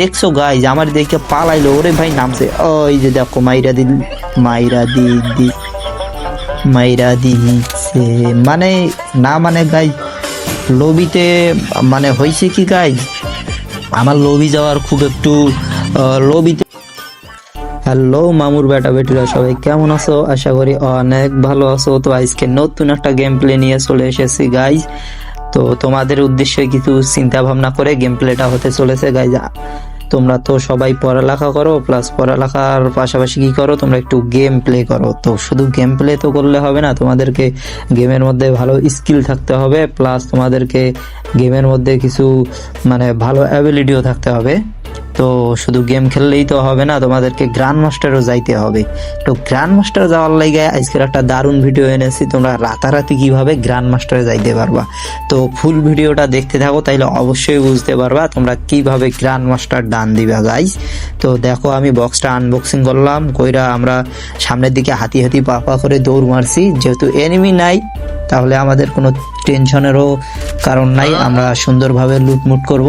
দেখছ গাইজ আমার দেখে পালাইলো। ওরে ভাই, নামছে। ওই যে দেখো, মাইরা দিল মাইরা দি দি, মাইরা দিছে। মানে না মানে গাই লবিতে মানে হয়েছে কি গাইজ আমার লবি যাওয়ার খুব একটু লবিতে হ্যালো মামুর বেটা বেটিরা সবাই, কেমন আছো? আশা করি অনেক ভালো আছো। তো আজকে নতুন একটা গেম প্লে নিয়ে চলে এসেছি গাইজ তো তোমাদের উদ্দেশ্যে কিছু চিন্তা ভাবনা করে গেম প্লেটা হতে চলেছে গাইজ তোমরা তো সবাই পড়ালেখা করো প্লাস পড়ালেখার পাশাপাশি কি করো? তোমরা একটু গেম প্লে করো। তো শুধু গেম প্লে তো করলে হবে না, তোমাদেরকে গেমের মধ্যে ভালো স্কিল থাকতে হবে প্লাস তোমাদেরকে গেমের মধ্যে কিছু মানে ভালো অ্যাবিলিটিও থাকতে হবে। তো শুধু গেম খেললেই তো হবে না তোমাদেরকে গ্র্যান্ড মাস্টারও যাইতে হবে। তো গ্র্যান্ড মাস্টার যাওয়ার লাগে আজকের একটা দারুণ ভিডিও এনেছি তোমরা রাতারাতি কীভাবে গ্র্যান্ড মাস্টারে যাইতে পারবা। তো ফুল ভিডিওটা দেখতে থাকো তাইলে অবশ্যই বুঝতে পারবা তোমরা কীভাবে গ্র্যান্ড মাস্টার ডান দিবা গাইজ তো দেখো আমি বক্সটা আনবক্সিং করলাম কইরা আমরা সামনের দিকে হাতি হাতি পা পা করে দৌড় মারছি। যেহেতু এনিমি নাই তাহলে আমাদের কোনো টেনশনেরও কারণ নাই আমরা সুন্দরভাবে লুটমুট করব।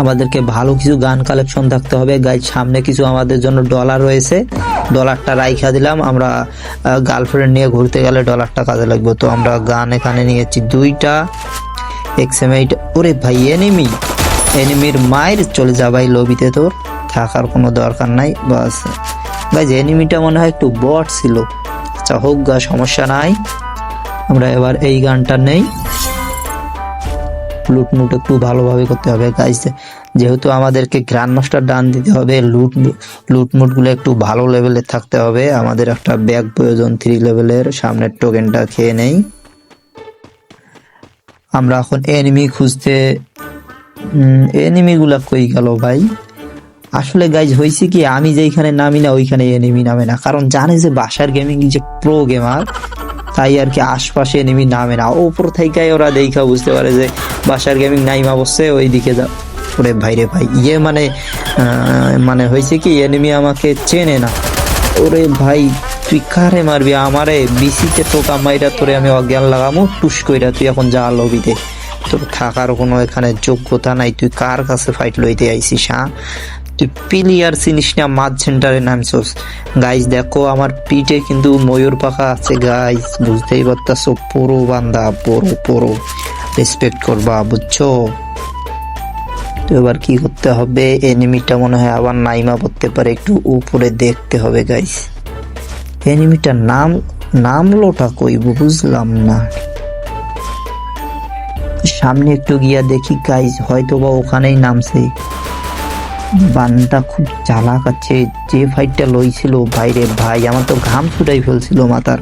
আমাদেরকে ভালো কিছু গান কালেকশন থাকতে হবে। গাইড সামনে কিছু আমাদের জন্য ডলার রয়েছে। ডলারটা রাইখা দিলাম। আমরা গার্লফ্রেন্ড নিয়ে ঘুরতে গেলে ডলারটা কাজে লাগবে। তো আমরা গান এখানে নিয়েছি দুইটা এক্সএম এইট ওরে ভাই এনিমি এনিমির মায়ের চলে যা ভাই লবিতে তোর। থাকার কোনো দরকার নাই, বাস। গাইজ এনিমিটা মনে হয় একটু বট ছিল। আচ্ছা হোক গা, সমস্যা নাই। আমরা এবার এই গানটা নেই। লুটমুট একটু ভালোভাবে করতে হবে গাইজ যেহেতু আমাদেরকে গ্র্যান্ড মাস্টার ডান দিতে হবে, লুট লুটমুটগুলো একটু ভালো লেভেলের থাকতে হবে। আমাদের একটা ব্যাগ প্রয়োজন থ্রি লেভেলের সামনের টোকেনটা খেয়ে নেই। আমরা এখন এনিমি খুঁজতে এনিমি গুলা কই গেল ভাই? আসলে গাইজ হয়েছে কি, আমি যেইখানে নামি না, ওইখানে এনিমি নামে না। কারণ জানে যে বাসার গেমিং যে প্রো গেমার তাই আর কি আশপাশে এনিমি নামে না। ওপর থেকে ওরা দেখা বুঝতে পারে যে বাসার গেমিং নাইমা বসছে ওই দিকে যা। ওরে ভাই রে ভাই ইয়ে মানে মানে হয়েছে কি এনিমি আমাকে চেনে না। ওরে ভাই, তুই কারে মারবি? আমারে বিসিতে টোকা মাইরা তোরে আমি অজ্ঞান লাগামো, টুস কইরা তুই এখন যা লবিতে তোর থাকার কোনো এখানে যোগ্যতা নাই, তুই কার কাছে ফাইট লইতে আইছিস হ্যাঁ? প্লেয়ার চিনিস না মাঝ সেন্টারে নামছস। গাইজ দেখো আমার পিঠে কিন্তু ময়ূর পাখা আছে গাইজ বুঝতেই পারতাছো, পুরো বান্দা, পুরো পুরো। রেসপেক্ট করবা, বুঝছ? তো এবার কি করতে হবে? এনিমিটা মনে হয় আবার নাইমা পড়তে পারে, একটু উপরে দেখতে হবে গাইস এনিমিটার নাম, নামলোটা কই, বুঝলাম না। সামনে একটু গিয়া দেখি গাইস হয়তো বা ওখানেই নামছে। বানটা খুব চালাক আছে, যে ফাইটটা লইছিল, ভাইরে ভাই, আমার তো ঘাম ছুটাই ফেলছিল মাথার।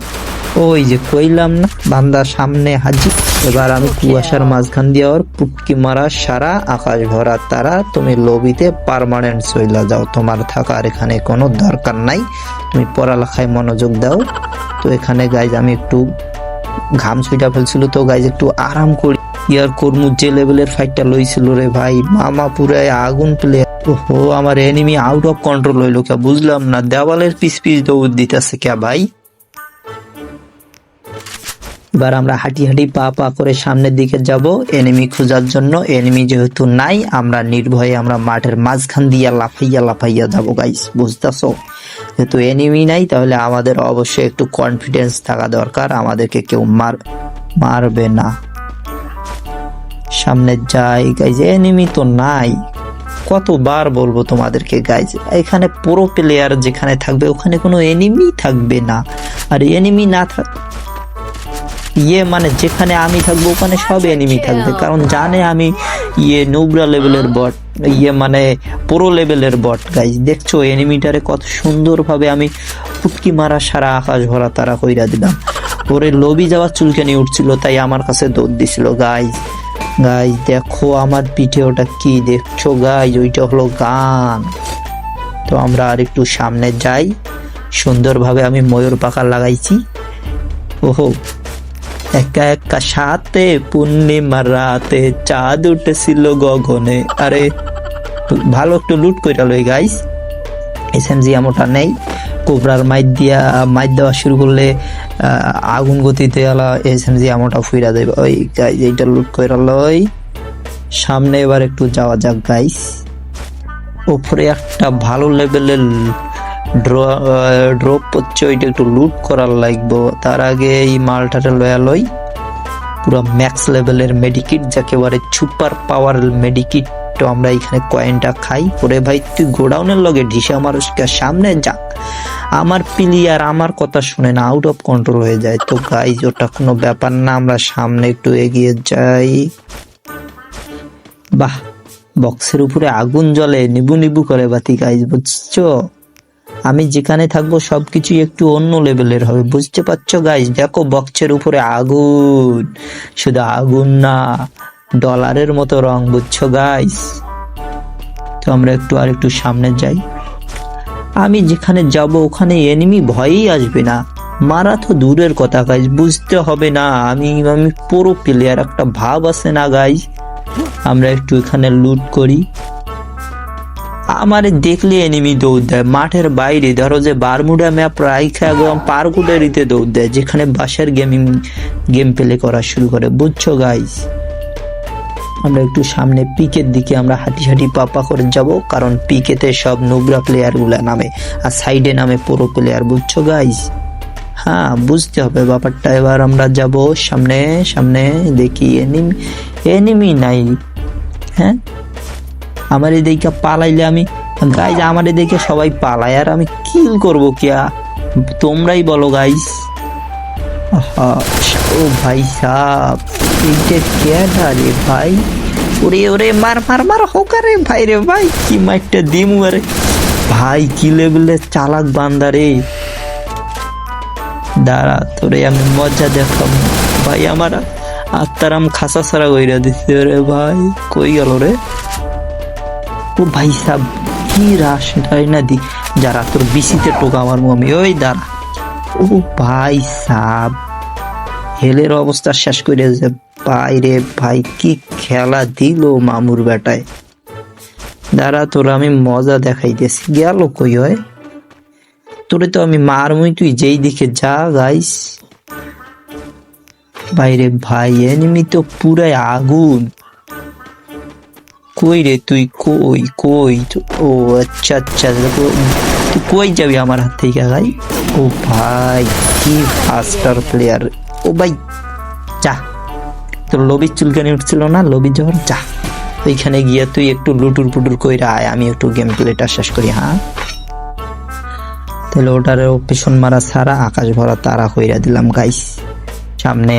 ওই যে কইলাম না, বান্দা সামনে হাজির। এবার আমি কুয়াশার মাঝখান দিয়ে ওর পুটকি মারা সারা আকাশ ভরা তারা, তুমি লবিতে পার্মানেন্ট চইলা যাও, তোমার থাকার এখানে কোনো দরকার নাই। তুমি পড়ালেখায় মনোযোগ দাও। তো এখানে গাইজ আমি একটু ঘাম ছুটা ফেলছিল, তো গাইজ একটু আরাম করি। ইয়ার কর্মু যে লেভেলের ফাইটটা লইছিল রে ভাই, মামা পুরাই আগুন প্লে ওহো, আমার এনিমি আউট অফ কন্ট্রোল হইল কে, বুঝলাম না। দেওয়ালের পিস পিস দৌড় দিতেছে কে ভাই? এবার আমরা হাঁটি হাঁটি পা পা করে সামনের দিকে যাব। এনিমি খোঁজার জন্য এনিমি যেহেতু নাই, আমরা নির্ভয়ে আমরা মাঠের মাঝখান দিয়া লাফাইয়া লাফাইয়া যাব গাইস বুঝতেছো? যেহেতু এনিমি নাই, তাহলে আমাদের অবশ্যই একটু কনফিডেন্স থাকা দরকার। আমাদেরকে কেউ মার, মারবে না। সামনে যাই গাইজ এনিমি তো নাই। কতবার বলব তোমাদেরকে গাইজ এখানে পুরো প্লেয়ার যেখানে থাকবে ওখানে কোনো এনিমি থাকবে না। আর এনিমি না থাক ইয়ে মানে যেখানে আমি থাকব ওখানে সব এনিমি থাকবে। কারণ জানে আমি ইয়ে নোবরা লেভেলের বট ইয়ে মানে পুরো লেভেলের বট গাইজ দেখছ এনিমিটারে কত সুন্দরভাবে আমি ফুটকি মারা সারা আকাশ ভরা তারা কইরা দিলাম। ওরে লবি যাওয়ার চুলকানি উঠছিল তাই আমার কাছে দৌড় দিছিল গাইজ গাইজ দেখো আমার পিঠে ওটা কি দেখছ? গাইজ ওইটা হলো গান। তো আমরা আর একটু সামনে যাই। সুন্দরভাবে আমি ময়ূর পাখা লাগাইছি। ওহো। একা একা সাথে পূর্ণিমার রাতে চাঁদ উঠেছিল গগনে। আরে, ভালো একটু লুট কইরা লই গাইস এসএমজি আমোটা নেই। কোবরার মাইট দিয়া, মাইট দেওয়া শুরু করলে আগুন গতিতে আলা এসএমজি আমোটা ফুইরা দেবে। ওই এইটা লুট কইরা লই। সামনে এবার একটু যাওয়া যাক গাইস ওপরে একটা ভালো লেভেলের ড্রপ হচ্ছে, ওইটা একটু লুট করার লাগবো। তার আগে এই মালটাটা লয়া লই। পুরো ম্যাক্স লেভেলের মেডিকিট যাকে বলে সুপার পাওয়ার মেডিকিট তো আমরা এখানে কয়েনটা খাই। ওরে ভাই, তুই গোডাউনের লগে ঢিসা মানুষকে সামনে যা আমার প্লেয়ার আমার কথা শুনে না আউট অফ কন্ট্রোল হয়ে যায়। তো গাইজ ওটা কোনো ব্যাপার না, আমরা সামনে একটু এগিয়ে যাই। বাহ বক্সের উপরে আগুন জ্বলে, নিবু নিবু করে বাতি গাইজ বুঝছ? আমি যেখানে থাকব সবকিছু একটু অন্য লেভেলের হবে, বুঝতে পারছ গাইজ দেখো বক্সের উপরে আগুন। শুধু আগুন না ডলারের মতো রং, বুঝছ গাইজ তো আমরা একটু আর একটু সামনে যাই। আমি যেখানে যাব, ওখানে এনিমি ভয়ই আসবে না। মারা তো দূরের কথা গাইজ বুঝতে হবে না। আমি আমি পুরো প্লেয়ার একটা ভাব আছে না গাইজ আমরা একটু এখানে লুট করি। আমার দেখলে এনিমি দৌড় দেয়। মাঠের বাইরে, ধরো যে বারমুডা ম্যাপ রাইখা একদম পার্কুডারিতে দৌড় দেয়, যেখানে বাসার গেমিং গেম প্লে করা শুরু করে। বুঝছ গাইজ আমরা একটু সামনে পিকের দিকে আমরা হাঁটি হাঁটি পাপা করে যাব, কারণ পিকেতে সব নোংরা প্লেয়ারগুলা নামে আর সাইডে নামে পুরো প্লেয়ার, বুঝছ গাইজ হ্যাঁ বুঝতে হবে ব্যাপারটা। এবার আমরা যাব সামনে সামনে, দেখি এনিমি এনিমি নাই। হ্যাঁ? আমার এদিকে পালাইলে আমি গাইজ আমার এদিকে সবাই পালায়, আর আমি কিল করব কিয়া? তোমরাই বলো গাইজ ও ভাই সাহ এইটা কেডা রে ভাই ওরে ওরে মার মার মার হোকারে ভাই রে ভাই কি মাইরটা দিমু আরে ভাই কি লেভেলের চালাক বান্দা রে দাঁড়া তোরে আমি মজা দেখাম ভাই আমার আত্মারাম খাসা সারা কইরা দিছে রে ভাই কই গেল রে ও ভাই সাহ কি রাস তাই না দি যারা তোর বিসিতে টোকা আমার মমি ওই দাঁড়া ও ভাই সাহ হেলের অবস্থা শেষ করে যে ভাই রে ভাই, কি খেলা দিল মামুর বেটায়। দাঁড়া, তোর আমি মজা দেখাই দেখাইতেছি। গেল কই হয়? তোরে তো আমি মারমুই, তুই যেই দিকে যা গাইস। বাইরে ভাই এনিমি তো পুরাই আগুন। কই রে তুই? কই কই? ও আচ্ছা আচ্ছা তুই কই যাবি আমার হাত থেকে ভাই? ও ভাই, কি ফাস্টার প্লেয়ার ও ভাই, যা। তোর লবির চুলকানি উঠছিল না লবি যাওয়ার যা। ওইখানে গিয়ে তুই একটু লুটুর পুটুর কইরা আয়, আমি একটু গেম প্লেটা শেষ করি হ্যাঁ? তাহলে ওটার পেছন মারা ছাড়া আকাশ ভরা তারা কইরা দিলাম গাইস সামনে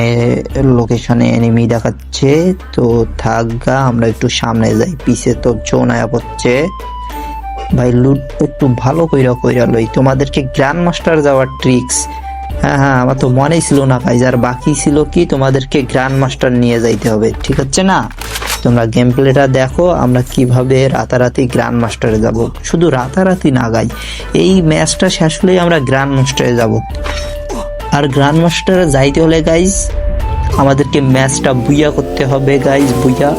লোকেশনে এনিমি দেখাচ্ছে, তো থাকগা আমরা একটু সামনে যাই। পিছে তো জোন আয়া পড়ছে। ভাই লুট একটু ভালো কইরা কইরা লই। তোমাদেরকে গ্র্যান্ড মাস্টার যাওয়ার ট্রিক্স হ্যাঁ হ্যাঁ আমার তো মনেই ছিল না গাইজ আর বাকি ছিল কি, তোমাদেরকে গ্র্যান্ড মাস্টার নিয়ে যাইতে হবে, ঠিক আছে না? তোমরা গেম প্লেটা দেখো, আমরা কীভাবে রাতারাতি গ্র্যান্ড মাস্টারে যাব। শুধু রাতারাতি না গাই এই ম্যাচটা শেষ হলেই আমরা গ্র্যান্ড মাস্টারে যাব। আর গ্র্যান্ড মাস্টারে যাইতে হলে গাইজ আমাদেরকে ম্যাচটা বুইয়া করতে হবে গাইজ বুইয়া।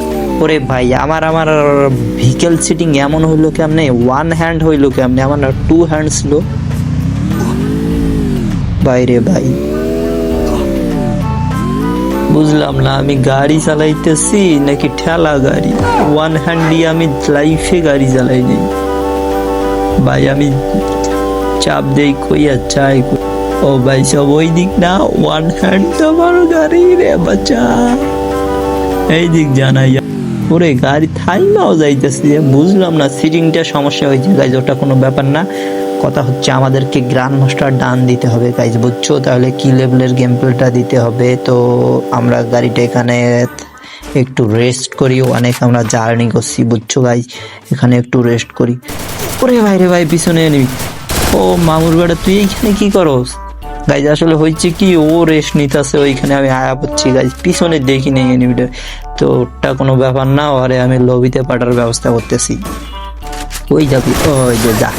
ওরে ভাই, আমার আমার ভিকেল সিটিং এমন হইল কেমনে? ওয়ান হ্যান্ড হইল কেমনে? আমার টু হ্যান্ড ছিল। বাইরে ভাই। বুঝলাম না, আমি গাড়ি চালাইতেছি নাকি ঠেলা গাড়ি? ওয়ান হ্যান্ড দিয়ে আমি লাইফে গাড়ি চালাই নেই। ভাই, আমি চাপ দেই কইয়া চাই ও ভাই, সব ওই দিক না ওয়ান হ্যান্ড তোমার গাড়ি রে বাচ্চা। এই দিক জানাই। ওরে, গাড়ি থাইমাও যাইতেছি। বুঝলাম না সিটিংটা সমস্যা হয়েছে। গাইজ, ওটা কোনো ব্যাপার না। কথা হচ্ছে, আমাদেরকে গ্র্যান্ড মাস্টার ডান দিতে হবে। গাইজ বুঝছ? তাহলে কি লেভেলের গেম প্লেটা দিতে হবে? তো আমরা গাড়িটা এখানে একটু রেস্ট করি। অনেক আমরা জার্নি করছি, বুঝছ গাইজ এখানে একটু রেস্ট করি। ওরে ভাই রে ভাই, পিছনে নিবি ও মামুর বেটা, তুই এইখানে কি করস? গাইজ আসলে হয়েছে কি? ও রেস্ট নিতেছে, ওইখানে আমি আয়া পড়ছি গাইজ পিছনে দেখি নেই এনিমিটা তো ওটা কোনো ব্যাপার না আরে আমি লবিতে পাঠার ব্যবস্থা করতেছি। ওই যাবি, ওই যে যা।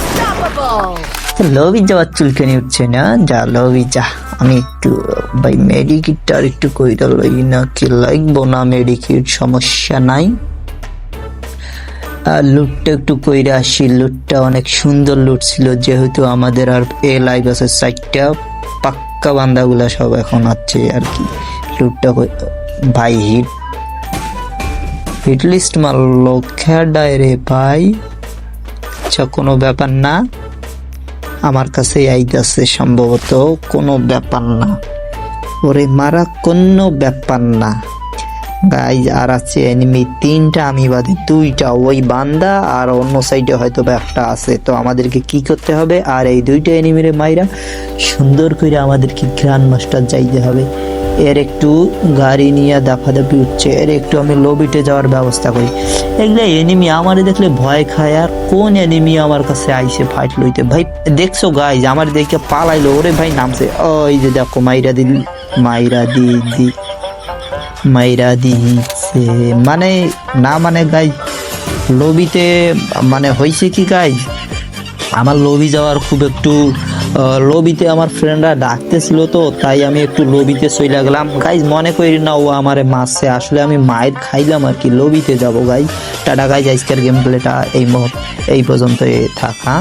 লবি যাওয়ার চুলকানি উঠছে না? যা লবি যা আমি একটু, ভাই মেডিকিটটা আর একটু কইরা লই না কি লাগবো না মেডিকিট সমস্যা নাই। আর লুটটা একটু কইরা আসি লুটটা অনেক সুন্দর লুট ছিল, যেহেতু আমাদের আর এ লাইভ আছে সাইডটা পাক্কা বান্দাগুলা সব এখন আছে আর কি। লুটটা ভাই হিট হিটলিস্ট মারলো খেডায় রে ভাই। আচ্ছা কোনো ব্যাপার না। আমার কাছে আইতাছে সম্ভবত, কোনো ব্যাপার না। ওরে মারা কোনো ব্যাপার না। গাই আর আছে এনিমি তিনটা আমি বাদে দুইটা। ওই বান্দা আর অন্য সাইডে হয়তো একটা আছে। তো আমাদেরকে কি করতে হবে? আর এই দুইটা এনিমিরে মাইরা সুন্দর করে আমাদেরকে গ্র্যান্ড মাস্টার যাইতে হবে। এর একটু গাড়ি নিয়ে দাফাদাফি উঠছে এর একটু আমি লবিটে যাওয়ার ব্যবস্থা করি। এগুলো এনিমি আমারে দেখলে ভয় খায় আর কোন এনিমি আমার কাছে আইসে ফাইট লইতে? ভাই, দেখছ গাইজ আমার দেখে পালাইলো, ওরে ভাই নামছে। ওই যে দেখো, মাইরা দিল মাইরা দি দি, মাইরা দিছে। মানে না মানে গাই লবিতে মানে হয়েছে কি গাই আমার লবি যাওয়ার খুব একটু লবিতে আমার ফ্রেন্ডরা ডাকতেছিল তো, তাই আমি একটু লবিতে চলে গেলাম। গাইজ মনে করি না ও আমার মাসে আসলে আমি মায়ের খাইলাম আর কি, লবিতে যাব গাই টাটা গাইজ আজকের গেম প্লেটা এই মুহূর্তে এই পর্যন্ত থাকা